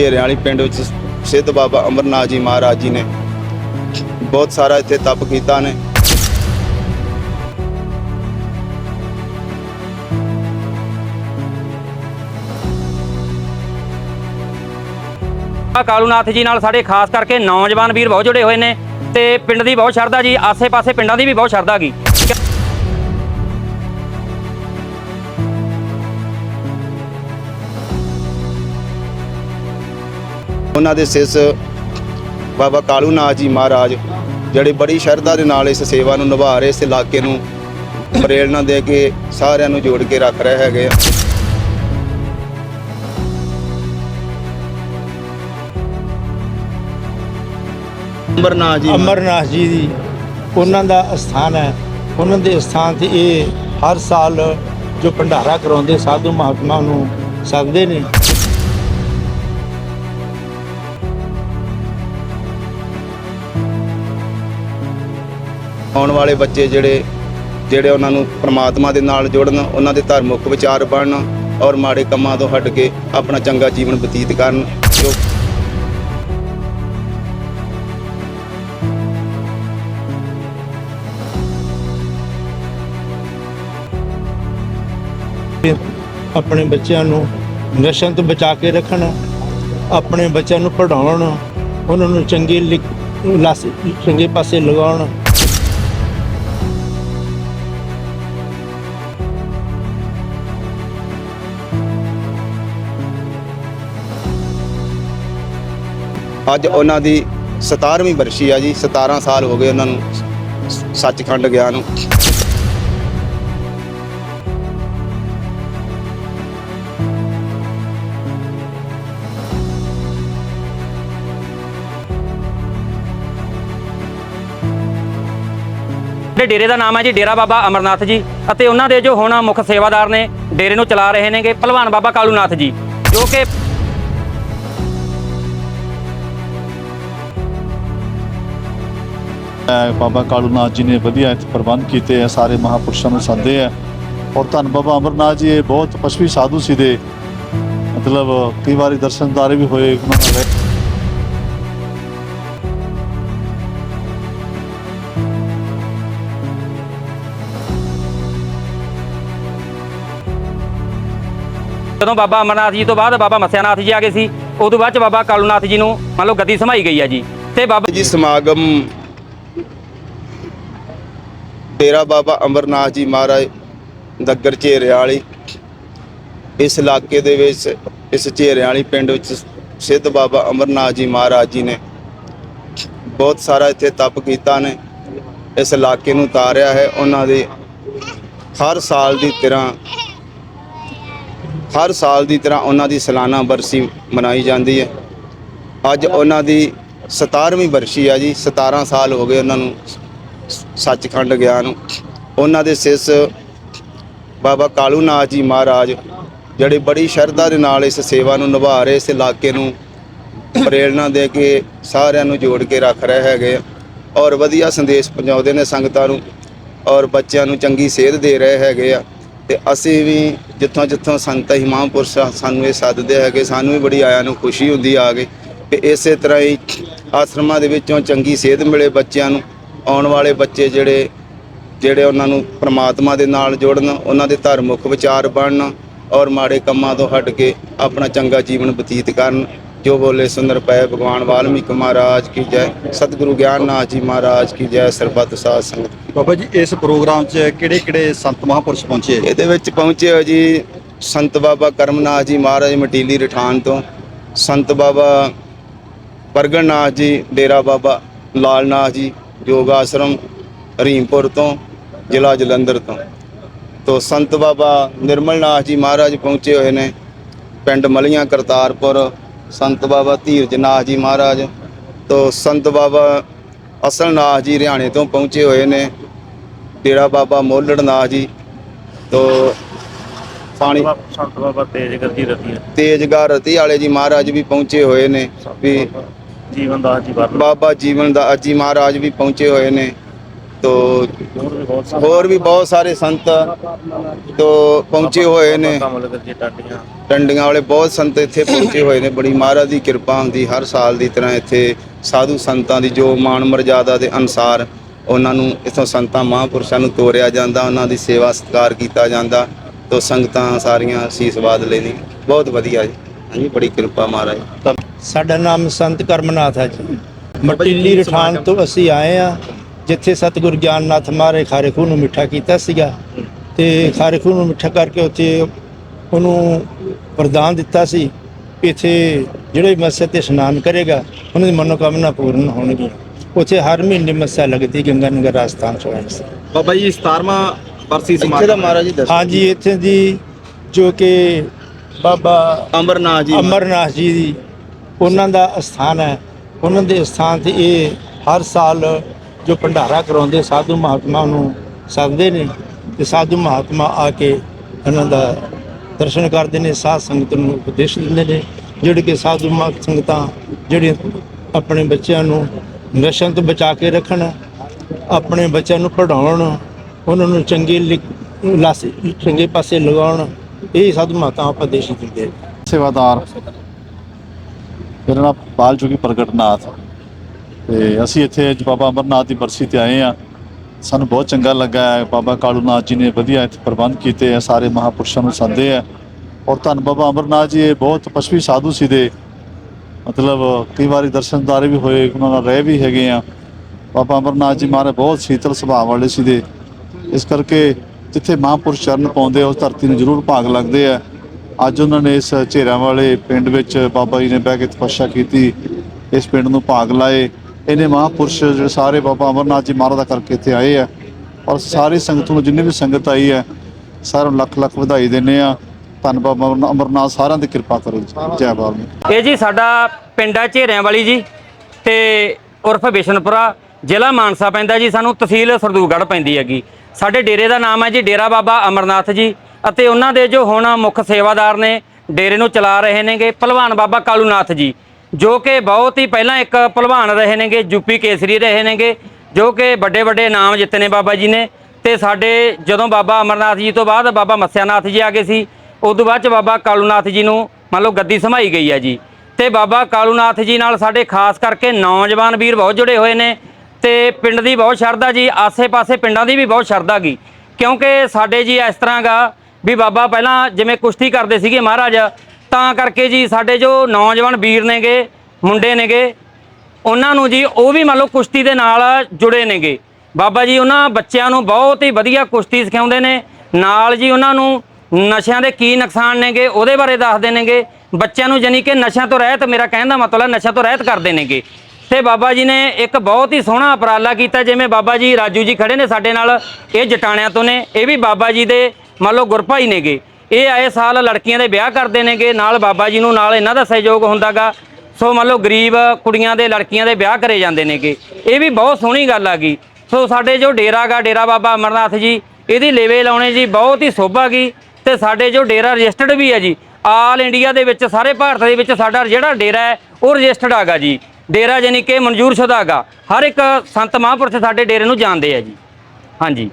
ਝੇਰਿਆਂ ਵਾਲੀ ਪਿੰਡ ਵਿੱਚ ਸਿੱਧ ਬਾਬਾ ਅਮਰਨਾਥ ਜੀ ਮਹਾਰਾਜ ਜੀ ਨੇ ਬਹੁਤ ਸਾਰਾ ਇੱਥੇ ਤਪ ਕੀਤਾ ਨੇ। ਕਾਲੂਨਾਥ ਜੀ ਨਾਲ ਸਾਡੇ ਖਾਸ ਕਰਕੇ ਨੌਜਵਾਨ ਵੀਰ ਬਹੁਤ ਜੁੜੇ ਹੋਏ ਨੇ ਤੇ ਪਿੰਡ ਦੀ ਬਹੁਤ ਸ਼ਰਧਾ ਜੀ, ਆਸੇ-ਪਾਸੇ ਪਿੰਡਾਂ ਦੀ ਵੀ ਬਹੁਤ ਸ਼ਰਧਾ ਗਈ ਉਹਨਾਂ ਦੇ ਸਿਸ ਬਾਬਾ ਕਾਲੂ ਨਾਥ ਜੀ ਮਹਾਰਾਜ, ਜਿਹੜੇ ਬੜੀ ਸ਼ਰਧਾ ਦੇ ਨਾਲ ਇਸ ਸੇਵਾ ਨੂੰ ਨਿਭਾ ਰਹੇ, ਇਸ ਇਲਾਕੇ ਨੂੰ ਪ੍ਰੇਰਣਾ ਦੇ ਕੇ ਸਾਰਿਆਂ ਨੂੰ ਜੋੜ ਕੇ ਰੱਖ ਰਹੇ ਹੈਗੇ ਆ। ਅਮਰਨਾਥ ਜੀ ਅਮਰਨਾਥ ਜੀ ਦੀ ਉਹਨਾਂ ਦਾ ਅਸਥਾਨ ਹੈ। ਉਹਨਾਂ ਦੇ ਸਥਾਨ ਤੇ ਇਹ ਹਰ ਸਾਲ ਜੋ ਭੰਡਾਰਾ ਕਰਾਉਂਦੇ, ਸਾਧੂ ਮਹਾਤਮਾ ਨੂੰ ਸੱਦਦੇ ਨੇ। ਆਉਣ ਵਾਲੇ ਬੱਚੇ ਜਿਹੜੇ ਜਿਹੜੇ ਉਹਨਾਂ ਨੂੰ ਪ੍ਰਮਾਤਮਾ ਦੇ ਨਾਲ ਜੁੜਨ, ਉਹਨਾਂ ਦੇ ਧਾਰਮਿਕ ਵਿਚਾਰ ਬਣਨ ਔਰ ਮਾੜੇ ਕੰਮਾਂ ਤੋਂ ਹਟ ਕੇ ਆਪਣਾ ਚੰਗਾ ਜੀਵਨ ਬਤੀਤ ਕਰਨ, ਜੋ ਆਪਣੇ ਬੱਚਿਆਂ ਨੂੰ ਨਸ਼ਿਆਂ ਤੋਂ ਬਚਾ ਕੇ ਰੱਖਣ, ਆਪਣੇ ਬੱਚਿਆਂ ਨੂੰ ਪੜ੍ਹਾਉਣ, ਉਹਨਾਂ ਨੂੰ ਚੰਗੇ ਲਿਖ- ਲਾਸ- ਚੰਗੇ ਪਾਸੇ ਲਗਾਉਣ ਅੱਜ ਉਹਨਾਂ ਦੀ 17ਵੀਂ ਬਰਸ਼ੀ ਆ ਜੀ 17 ਸਾਲ ਹੋ ਗਏ ਉਹਨਾਂ ਨੂੰ ਸੱਚਖੰਡ ਗਿਆ ਨੂੰ। ਤੇ ਡੇਰੇ ਦਾ ਨਾਮ ਹੈ ਜੀ ਡੇਰਾ ਬਾਬਾ ਅਮਰਨਾਥ ਜੀ ਅਤੇ ਉਹਨਾਂ ਦੇ ਜੋ ਹੁਣ ਮੁੱਖ ਸੇਵਾਦਾਰ ਨੇ, ਡੇਰੇ ਨੂੰ ਚਲਾ ਰਹੇ ਨੇਗੇ, ਭਲਵਾਨ ਬਾਬਾ ਕਾਲੂਨਾਥ ਜੀ, ਜੋ ਕਿ ਬਾਬਾ ਕਾਲੂ ਨਾਥ ਜੀ ਨੇ ਵਧੀਆ ਇੱਥੇ ਪ੍ਰਬੰਧ ਕੀਤੇ ਆ ਸਾਰੇ ਮਹਾਪੁਰਸ਼ਾਂ ਨੂੰ ਸੱਦੇ ਆ ਔਰ ਧੰਨ ਬਾਬਾ ਅਮਰਨਾਥ ਜੀ ਇਹ ਬਹੁਤ ਪਸ਼ਵੀ ਸਾਧੂ ਸੀ ਦੇ। ਮਤਲਬ ਕਈ ਵਾਰੀ ਦਰਸ਼ਨਦਾਰੇ ਵੀ ਹੋਏ ਉਹਨਾਂ ਨਾਲ। ਜਦੋਂ ਬਾਬਾ ਅਮਰਨਾਥ ਜੀ ਤੋਂ ਬਾਅਦ ਬਾਬਾ ਮਸਿਆਨਾਥ ਜੀ ਆ ਗਏ ਸੀ ਉਦੋਂ ਬਾਅਦ ਚ ਬਾਬਾ ਕਾਲੂਨਾਥ ਜੀ ਨੂੰ ਮੰਨ ਲਓ ਗੱਦੀ ਸਮਾਈ ਗਈ ਹੈ ਜੀ। ਤੇ ਬਾਬਾ ਜੀ ਸਮਾਗਮ ਡੇਰਾ ਬਾਬਾ ਅਮਰਨਾਥ ਜੀ ਮਹਾਰਾਜ ਦੱਗਰ ਝੇਰਿਆਂ ਵਾਲੀ। ਇਸ ਇਲਾਕੇ ਦੇ ਵਿੱਚ, ਇਸ ਝੇਰਿਆਂ ਵਾਲੀ ਪਿੰਡ ਵਿੱਚ ਸਿੱਧ ਬਾਬਾ ਅਮਰਨਾਥ ਜੀ ਮਹਾਰਾਜ ਜੀ ਨੇ ਬਹੁਤ ਸਾਰਾ ਇੱਥੇ ਤਪ ਕੀਤਾ ਨੇ। ਇਸ ਇਲਾਕੇ ਨੂੰ ਤਾਰਿਆ ਹੈ। ਉਹਨਾਂ ਦੇ ਹਰ ਸਾਲ ਦੀ ਤਰ੍ਹਾਂ, ਹਰ ਸਾਲ ਦੀ ਤਰ੍ਹਾਂ ਉਹਨਾਂ ਦੀ ਸਾਲਾਨਾ ਬਰਸੀ ਮਨਾਈ ਜਾਂਦੀ ਹੈ। ਅੱਜ ਉਹਨਾਂ ਦੀ 17ਵੀਂ ਬਰਸ਼ੀ ਆ ਜੀ। 17 ਸਾਲ ਹੋ ਗਏ ਉਹਨਾਂ ਨੂੰ ਸੱਚਖੰਡ ਗਿਆ ਨੂੰ। ਉਹਨਾਂ ਦੇ ਸਿਸ ਬਾਬਾ ਕਾਲੂ ਨਾਥ ਜੀ ਮਹਾਰਾਜ, ਜਿਹੜੇ ਬੜੀ ਸ਼ਰਧਾ ਦੇ ਨਾਲ ਇਸ ਸੇਵਾ ਨੂੰ ਨਿਭਾ ਰਹੇ, ਇਸ ਇਲਾਕੇ ਨੂੰ ਪ੍ਰੇਰਣਾ ਦੇ ਕੇ ਸਾਰਿਆਂ ਨੂੰ ਜੋੜ ਕੇ ਰੱਖ ਰਹੇ ਹੈਗੇ ਆ। ਔਰ ਵਧੀਆ ਸੰਦੇਸ਼ ਪਹੁੰਚਾਉਂਦੇ ਨੇ ਸੰਗਤਾਂ ਨੂੰ, ਔਰ ਬੱਚਿਆਂ ਨੂੰ ਚੰਗੀ ਸੇਧ ਦੇ ਰਹੇ ਹੈਗੇ ਆ। ਤੇ ਅਸੀਂ ਵੀ ਜਿੱਥੋਂ ਜਿੱਥੋਂ ਸੰਤ ਹੀ ਮਹਾਂਪੁਰਸ਼ ਸਾਨੂੰ ਇਹ ਸੱਦਦੇ ਹੈਗੇ, ਸਾਨੂੰ ਵੀ ਬੜੀ ਆਇਆਂ ਨੂੰ ਖੁਸ਼ੀ ਹੁੰਦੀ ਆ ਕੇ। ਤੇ ਇਸੇ ਤਰ੍ਹਾਂ ਹੀ ਆਸ਼ਰਮਾਂ ਦੇ ਵਿੱਚੋਂ ਚੰਗੀ ਸੇਧ ਮਿਲੇ ਬੱਚਿਆਂ ਨੂੰ। ਆਉਣ ਵਾਲੇ ਬੱਚੇ ਜਿਹੜੇ ਜਿਹੜੇ ਉਹਨਾਂ ਨੂੰ ਪ੍ਰਮਾਤਮਾ ਦੇ ਨਾਲ ਜੋੜਨ ਉਹਨਾਂ ਦੇ ਧਾਰਮਿਕ ਵਿਚਾਰ ਬਣਨ ਔਰ ਮਾੜੇ ਕੰਮਾਂ ਤੋਂ ਹਟ ਕੇ ਆਪਣਾ ਚੰਗਾ ਜੀਵਨ ਬਤੀਤ ਕਰਨ। ਜੋ ਬੋਲੇ ਸੁੰਦਰ ਪਏ ਭਗਵਾਨ ਵਾਲਮੀਕ ਮਹਾਰਾਜ ਕੀ ਜੈ। ਸਤਿਗੁਰੂ ਗਿਆਨਨਾਥ ਜੀ ਮਹਾਰਾਜ ਕੀ ਜੈ ਸਰਬੱਤ ਸਾਧ ਸੰਗਤ ਬਾਬਾ ਜੀ ਇਸ ਪ੍ਰੋਗਰਾਮ 'ਚ ਕਿਹੜੇ ਕਿਹੜੇ ਸੰਤ ਮਹਾਂਪੁਰਸ਼ ਪਹੁੰਚੇ? ਇਹਦੇ ਵਿੱਚ ਪਹੁੰਚੇ ਹੋ ਜੀ ਸੰਤ ਬਾਬਾ ਕਰਮਨਾਥ ਜੀ ਮਹਾਰਾਜ ਮਟੀਲੀ ਰਠਾਨ ਤੋਂ ਸੰਤ ਬਾਬਾ ਪ੍ਰਗਟਨਾਥ ਜੀ ਡੇਰਾ ਬਾਬਾ ਲਾਲਨਾਥ ਜੀ ਯੋਗ ਆਸ਼ਰਮ ਹਰੀਮਪੁਰ ਤੋਂ ਜ਼ਿਲ੍ਹਾ ਜਲੰਧਰ ਤੋਂ। ਤੋਂ ਸੰਤ ਬਾਬਾ ਨਿਰਮਲਨਾਥ ਜੀ ਮਹਾਰਾਜ ਪਹੁੰਚੇ ਹੋਏ ਨੇ ਪਿੰਡ ਮਲੀਆਂ ਕਰਤਾਰਪੁਰ। ਸੰਤ ਬਾਬਾ ਧੀਰਜਨਾਥ ਜੀ ਮਹਾਰਾਜ। ਤੋਂ ਸੰਤ ਬਾਬਾ ਅਸਲਨਾਥ ਜੀ ਹਰਿਆਣੇ ਤੋਂ ਪਹੁੰਚੇ ਹੋਏ ਨੇ ਡੇਰਾ ਬਾਬਾ ਮੋਲੜਨਾਥ ਜੀ। ਤੋਂ ਪਾਣੀ ਸੰਤ ਬਾਬਾ ਤੇਜ ਗੱਦੀ ਰਤੀ ਤੇਜਗਾਰ ਰਤੀ ਵਾਲੇ ਜੀ ਮਹਾਰਾਜ ਵੀ ਪਹੁੰਚੇ ਹੋਏ ਨੇ ਵੀ ਜੀਵਨ ਦਾਸ ਜੀ ਵਰਨ ਬਾਬਾ ਜੀਵਨ ਦਾ ਜੀ ਮਹਾਰਾਜ ਵੀ ਪਹੁੰਚੇ ਹੋਏ ਨੇ। ਤੋ ਹੋਰ ਵੀ ਬਹੁਤ ਸਾਰੇ ਹੋਰ ਵੀ ਬਹੁਤ ਸਾਰੇ ਸੰਤ ਤੋ ਪਹੁੰਚੇ ਹੋਏ ਨੇ। ਟਾਡੀਆਂ। ਟੰਡੀਆਂ ਵਾਲੇ ਬਹੁਤ ਸੰਤ ਇੱਥੇ ਪਹੁੰਚੇ ਹੋਏ ਨੇ। ਬੜੀ ਮਹਾਰਾਜ ਦੀ ਕਿਰਪਾ ਹੁੰਦੀ ਹਰ ਸਾਲ ਦੀ ਤਰ੍ਹਾਂ ਇੱਥੇ ਸਾਧੂ ਸੰਤਾਂ ਦੀ ਜੋ ਮਾਣ ਮਰਜ਼ਾਦਾ ਦੇ ਅਨੁਸਾਰ ਉਹਨਾਂ ਨੂੰ ਇਥੋਂ ਸੰਤਾਂ ਮਹਾਂਪੁਰਸ਼ਾਂ ਨੂੰ ਤੋਰਿਆ ਜਾਂਦਾ ਉਹਨਾਂ ਦੀ ਸੇਵਾ ਸਤਿਕਾਰ ਕੀਤਾ ਜਾਂਦਾ। ਤੋ ਸੰਗਤਾਂ ਸਾਰੀਆਂ ਅਸੀਸਵਾਦ ਲੈਣੀ ਬਹੁਤ ਵਧੀਆ ਜੀ। ਹਾਂਜੀ ਬੜੀ ਕਿਰਪਾ ਮਹਾਰਾਜ। ਸਾਡਾ ਨਾਮ ਸੰਤ ਕਰਮਨਾਥ ਹੈ ਜੀ। ਮਟਿੱਲੀ ਰਠਾਨ ਤੋਂ ਅਸੀਂ ਆਏ ਆ ਜਿੱਥੇ ਸਤਿਗੁਰ ਗਿਆਨਨਾਥ ਮਾਰੇ ਖਾਰੇ ਖੂਹ ਨੂੰ ਮਿੱਠਾ ਕੀਤਾ ਸੀਗਾ। ਤੇ ਖਾਰੇ ਖੂਹ ਨੂੰ ਮਿੱਠਾ ਕਰਕੇ ਉੱਥੇ ਉਹਨੂੰ ਵਰਦਾਨ ਦਿੱਤਾ ਸੀ ਇੱਥੇ ਜਿਹੜੇ ਮੱਸੇ ਤੇ ਇਸ਼ਨਾਨ ਕਰੇਗਾ ਉਹਨਾਂ ਦੀ ਮਨੋਕਾਮਨਾ ਪੂਰਨ ਹੋਣਗੀਆਂ ਉੱਥੇ ਹਰ ਮਹੀਨੇ ਮੱਸਾ ਲੱਗਦੀ ਗੰਗਾ ਨਗਰ ਰਾਜਸਥਾਨ ਚ ਹੋਇਆ ਸੀ ਬਾਬਾ ਜੀ 17ਵਾਂ ਬਰਸੀ ਇੱਥੇ ਦਾ ਸਮਾਗਮ ਮਹਾਰਾਜ ਜੀ ਦੱਸੋ। ਹਾਂਜੀ ਇੱਥੇ ਦੀ ਜੋ ਕਿ ਬਾਬਾ ਅਮਰਨਾਥ ਜੀ। ਅਮਰਨਾਥ ਜੀ ਦੀ ਉਹਨਾਂ ਦਾ ਅਸਥਾਨ ਹੈ। ਉਹਨਾਂ ਦੇ ਸਥਾਨ ਤੇ ਇਹ ਹਰ ਸਾਲ ਜੋ ਭੰਡਾਰਾ ਕਰਾਉਂਦੇ ਸਾਧੂ ਮਹਾਤਮਾ ਨੂੰ ਸੱਦਦੇ ਨੇ ਤੇ ਸਾਧੂ ਮਹਾਤਮਾ ਆ ਕੇ ਉਹਨਾਂ ਦਾ ਦਰਸ਼ਨ ਕਰਦੇ ਨੇ, ਸਾਧ ਸੰਗਤ ਨੂੰ ਉਪਦੇਸ਼ ਦਿੰਦੇ ਨੇ, ਜਿਹੜੇ ਕਿ ਸਾਧੂ ਮਹਾ, ਸੰਗਤਾਂ ਜਿਹੜੇ ਆਪਣੇ ਬੱਚਿਆਂ ਨੂੰ ਨਸ਼ਿਆਂ ਤੋਂ ਬਚਾ ਕੇ ਰੱਖਣ, ਆਪਣੇ ਬੱਚਿਆਂ ਨੂੰ ਪੜਾਉਣ ਉਹਨਾਂ ਨੂੰ ਚੰਗੇ ਲਿ- ਲਾਸੇ, ਚੰਗੇ ਪਾਸੇ ਲਗਾਉਣ, ਇਹ ਸਾਧੂ ਮਹਾਤਮਾ ਉਪਦੇਸ਼ ਦਿੰਦੇ ਸੇਵਾਦਾਰ ਮੇਰਾ ਨਾਮ ਬਾਲ ਜੋਗੀ ਪ੍ਰਗਟਨਾਥ। ਤੇ ਅਸੀਂ ਇੱਥੇ ਅੱਜ ਬਾਬਾ ਅਮਰਨਾਥ ਦੀ ਬਰਸੀ ਤੇ ਆਏ ਆ ਸਾਨੂੰ ਬਹੁਤ ਚੰਗਾ ਲੱਗਾ ਹੈ। ਬਾਬਾ ਕਾਲੂ ਨਾਥ ਜੀ ਨੇ ਵਧੀਆ ਇੱਥੇ ਪ੍ਰਬੰਧ ਕੀਤੇ ਆ ਸਾਰੇ ਮਹਾਪੁਰਸ਼ਾਂ ਨੂੰ ਸੱਦੇ ਆ ਔਰ ਧੰਨ ਬਾਬਾ ਅਮਰਨਾਥ ਜੀ, ਇਹ ਬਹੁਤ ਪਛਵੀ ਸਾਧੂ ਸੀ ਦੇ। ਮਤਲਬ ਕਈ ਵਾਰੀ ਦਰਸ਼ਨਦਾਰੇ ਵੀ ਹੋਏ, ਉਹਨਾਂ ਨਾਲ ਰਹਿ ਵੀ ਹੈਗੇ ਆ ਬਾਬਾ ਅਮਰਨਾਥ ਜੀ ਮਹਾਰਾਜ ਬਹੁਤ ਸ਼ੀਤਲ ਸੁਭਾਅ ਵਾਲੇ ਸੀ ਦੇ। ਇਸ ਕਰਕੇ ਜਿੱਥੇ ਮਹਾਂਪੁਰਸ਼ ਚਰਨ ਪਾਉਂਦੇ ਆ, ਉਸ ਧਰਤੀ ਨੂੰ ਜ਼ਰੂਰ ਭਾਗ ਲੱਗਦੇ ਆ। ਅੱਜ ਉਹਨਾਂ ਨੇ ਇਸ ਝੇਰਾਂ ਵਾਲੇ ਪਿੰਡ ਵਿੱਚ ਬਾਬਾ ਜੀ ਨੇ ਬਹਿ ਕੇ ਤਪੱਸਿਆ ਕੀਤੀ, ਇਸ ਪਿੰਡ ਨੂੰ ਭਾਗ ਲਾਏ। ਇਹਨੇ ਮਹਾਂਪੁਰਸ਼ ਜਿਹੜੇ ਸਾਰੇ ਬਾਬਾ ਅਮਰਨਾਥ ਜੀ ਮਹਾਰਾਜ ਦਾ ਕਰਕੇ ਇੱਥੇ ਆਏ ਆ ਔਰ ਸਾਰੀ ਸੰਗਤ ਨੂੰ ਜਿੰਨੀ ਵੀ ਸੰਗਤ ਆਈ ਹੈ, ਸਾਰਿਆਂ ਨੂੰ ਲੱਖ ਲੱਖ ਵਧਾਈ ਦਿੰਦੇ ਆ ਧੰਨ ਬਾਬਾ ਅਮਰਨਾ- ਅਮਰਨਾਥ ਸਾਰਿਆਂ ਦੀ ਕਿਰਪਾ ਕਰੋ ਜੀ। ਜੈ ਬਾਬਾ ਇਹ ਜੀ ਸਾਡਾ ਪਿੰਡ ਹੈ ਝੇਰਿਆਂ ਵਾਲੀ ਜੀ ਤੇ ਉਰਫ ਬਿਸ਼ਨਪੁਰਾ, ਜ਼ਿਲ੍ਹਾ ਮਾਨਸਾ ਪੈਂਦਾ ਜੀ, ਸਾਨੂੰ ਤਹਿਸੀਲ ਸਰਦੂਗੜ੍ਹ ਪੈਂਦੀ ਹੈਗੀ। ਸਾਡੇ ਡੇਰੇ ਦਾ ਨਾਮ ਹੈ ਜੀ, ਡੇਰਾ ਬਾਬਾ ਅਮਰਨਾਥ ਜੀ। ਅਤੇ ਉਹਨਾਂ ਦੇ ਜੋ ਹੁਣ ਮੁੱਖ ਸੇਵਾਦਾਰ ਨੇ ਡੇਰੇ ਨੂੰ ਚਲਾ ਰਹੇ ਨੇਗੇ, ਭਲਵਾਨ ਬਾਬਾ ਕਾਲੂਨਾਥ ਜੀ, ਜੋ ਕਿ ਬਹੁਤ ਹੀ ਪਹਿਲਾਂ ਇੱਕ ਭਲਵਾਨ ਰਹੇ ਨੇਗੇ ਯੂਪੀ ਕੇਸਰੀ ਰਹੇ ਨੇਗੇ, ਜੋ ਕਿ ਵੱਡੇ ਵੱਡੇ ਨਾਮ ਜਿੱਤੇ ਨੇ ਬਾਬਾ ਜੀ ਨੇ। ਤੇ ਸਾਡੇ ਜਦੋਂ ਬਾਬਾ ਅਮਰਨਾਥ ਜੀ ਤੋਂ ਬਾਅਦ ਬਾਬਾ ਮੱਸਿਆਨਾਥ ਜੀ ਆ ਗਏ ਸੀ, ਉਸ ਤੋਂ ਬਾਅਦ ਚ ਬਾਬਾ ਕਾਲੂਨਾਥ ਜੀ ਨੂੰ ਮੰਨ ਲਓ ਗੱਦੀ ਸੰਭਾਈ ਗਈ ਹੈ ਜੀ। ਤੇ ਬਾਬਾ ਕਾਲੂਨਾਥ ਜੀ ਨਾਲ ਸਾਡੇ ਖਾਸ ਕਰਕੇ ਨੌਜਵਾਨ ਵੀਰ ਬਹੁਤ ਜੁੜੇ ਹੋਏ ਨੇ ਤੇ ਪਿੰਡ ਦੀ ਬਹੁਤ ਸ਼ਰਧਾ ਜੀ, ਆਸੇ-ਪਾਸੇ ਪਿੰਡਾਂ ਦੀ ਵੀ ਬਹੁਤ ਸ਼ਰਧਾ ਗੀ। ਕਿਉਂਕਿ ਸਾਡੇ ਜੀ ਇਸ ਤਰ੍ਹਾਂ ਗਾ ਵੀ ਬਾਬਾ ਪਹਿਲਾਂ ਜਿਵੇਂ ਕੁਸ਼ਤੀ ਕਰਦੇ ਸੀਗੇ ਮਹਾਰਾਜ, ਤਾਂ ਕਰਕੇ ਜੀ ਸਾਡੇ ਜੋ ਨੌਜਵਾਨ ਵੀਰ ਨੇਗੇ, ਮੁੰਡੇ ਨੇਗੇ, ਉਹਨਾਂ ਨੂੰ ਜੀ ਉਹ ਵੀ ਮੰਨ ਲਓ ਕੁਸ਼ਤੀ ਦੇ ਨਾਲ ਜੁੜੇ ਨੇਗੇ। ਬਾਬਾ ਜੀ ਉਹਨਾਂ ਬੱਚਿਆਂ ਨੂੰ ਬਹੁਤ ਹੀ ਵਧੀਆ ਕੁਸ਼ਤੀ ਸਿਖਾਉਂਦੇ ਨੇ। ਨਾਲ ਜੀ ਉਹਨਾਂ ਨੂੰ ਨਸ਼ਿਆਂ ਦੇ ਕੀ ਨੁਕਸਾਨ ਨੇਗੇ, ਉਹਦੇ ਬਾਰੇ ਦੱਸਦੇ ਨੇਗੇ। ਬੱਚਿਆਂ ਨੂੰ ਜਾਨੀ ਕਿ ਨਸ਼ਿਆਂ ਤੋਂ ਰਹਿਤ, ਮੇਰਾ ਕਹਿਣ ਦਾ ਮਤਲਬ ਨਸ਼ਿਆਂ ਤੋਂ ਰਹਿਤ ਕਰਦੇ ਨੇਗੇ। ਤੇ ਬਾਬਾ ਜੀ ਨੇ ਇੱਕ ਬਹੁਤ ਹੀ ਸੋਹਣਾ ਉਪਰਾਲਾ ਕੀਤਾ, ਜਿਵੇਂ ਬਾਬਾ ਜੀ ਰਾਜੂ ਜੀ ਖੜੇ ਨੇ ਸਾਡੇ ਨਾਲ, ਇਹ ਜਟਾਣਿਆਂ ਤੋਂ ਨੇ। ਇਹ ਵੀ ਬਾਬਾ ਜੀ ਦੇ ਮੰਨ ਲਓ ਗੁਰਭਾਈ ਨੇਗੇ। ਇਹ ਆਏ ਸਾਲ ਲੜਕੀਆਂ ਦੇ ਵਿਆਹ ਕਰਦੇ ਨੇਗੇ, ਨਾਲ ਬਾਬਾ ਜੀ ਨੂੰ ਨਾਲ ਇਹਨਾਂ ਦਾ ਸਹਿਯੋਗ ਹੁੰਦਾਗਾ। ਸੋ ਮੰਨ ਲਓ ਗਰੀਬ ਕੁੜੀਆਂ ਦੇ ਲੜਕੀਆਂ ਦੇ ਵਿਆਹ ਕਰੇ ਜਾਂਦੇ ਨੇਗੇ। ਇਹ ਵੀ ਬਹੁਤ ਸੋਹਣੀ ਗੱਲ ਆ ਗਈ। ਸੋ ਸਾਡੇ ਜੋ ਡੇਰਾ ਗਾ ਡੇਰਾ ਬਾਬਾ ਅਮਰਨਾਥ ਜੀ, ਇਹਦੀ ਲੇਵੇ ਲਾਉਣੇ ਜੀ ਬਹੁਤ ਹੀ ਸੋਭਾ ਗੀ ਤੇ ਸਾਡੇ ਜੋ ਡੇਰਾ ਰਜਿਸਟਰਡ ਵੀ ਹੈ ਜੀ, ਆਲ ਇੰਡੀਆ ਦੇ ਵਿੱਚ, ਸਾਰੇ ਭਾਰਤ ਦੇ ਵਿੱਚ ਸਾਡਾ ਜਿਹੜਾ ਡੇਰਾ ਹੈ, ਉਹ ਰਜਿਸਟਰਡ ਆਗਾ ਜੀ। ਡੇਰਾ ਜਾਨੀ ਕਿ ਮਨਜ਼ੂਰ ਸ਼ੁਦਾ ਹੈਗਾ ਹਰ ਇੱਕ ਸੰਤ ਮਹਾਂਪੁਰਸ਼ ਸਾਡੇ ਡੇਰੇ ਨੂੰ ਜਾਣਦੇ ਆ ਜੀ। ਹਾਂਜੀ।